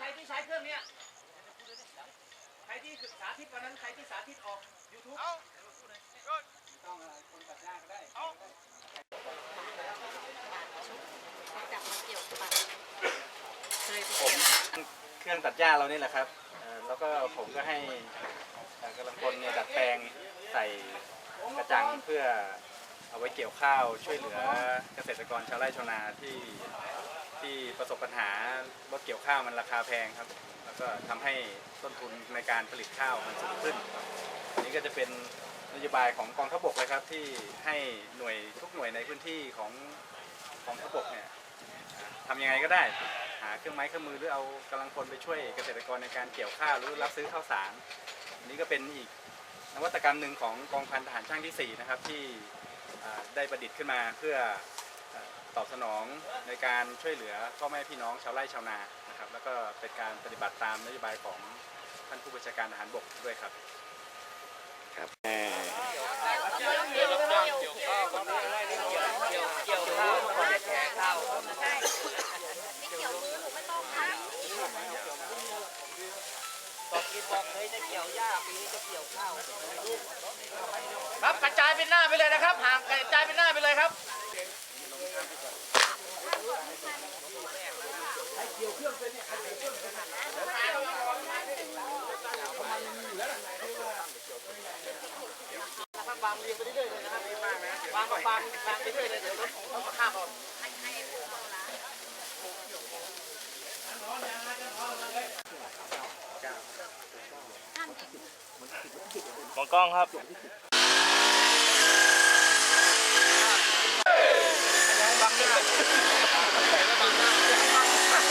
ใครที่ใช้เครื่องเนี้ยใครที่สาธิตวันนั้นใครที่สาธิตออก YouTube จับมาเกี่ยวปัดเคยไปผเกี่มยวเครื่องตัดหญ้าเรานี่แหละครับเอ่อแล้วก็ผมก็ให้เอ่อกำลังพลเนี่ยดัดแปลงใส่กระจังเพื่อเอาไว้เกี่ยวข้าวช่วยเหลือเกษตรกรชาวไร่ชาวนาที่ ที่ประสบปัญหารถเกี่ยวข้าวมันราคาแพงครับ แล้วก็ทำให้ต้นทุนในการผลิตข้าวมันสูงขึ้นอันนี้ก็จะเป็นนโยบายของกองทัพบกเลยครับ ที่ให้หน่วยทุกหน่วยในพื้นที่ของของทัพบกเนี่ยทำยังไงก็ได้หาเครื่องไม้เครื่องมือหรือเอากำลังพลไปช่วยเกษตรกรในการเกี่ยวข้าวหรือรับซื้อข้าวสารอันนี้ก็เป็นอีกนวัตกรรมหนึ่งของกองพันทหารช่างที่ 4 นะครับที่ได้ประดิษฐ์ขึ้นมาเพื่อ ตอบสนองในการช่วยเหลือพ่อแม่พี่น้องชาวไร่ชาวนานะครับ แล้วก็เป็นการปฏิบัติตามนโยบายของท่านผู้บัญชาการทหารบกด้วยครับเกี่ยวข้าวก่อนจะแขกข้าวบอกกินบอกเคยจะเกี่ยวหญ้าปีนี้จะเกี่ยวข้าวครับกระจายเป็นหน้าไปเลยนะครับห่างกระจายเป็นหน้าไปเลยครับ บางเรียงไปเรื่อยๆเลยนะครับบางกับบางบางไปเรื่อยเลยเดี๋ยวรถเอามาข้ามเอามองกล้องครับ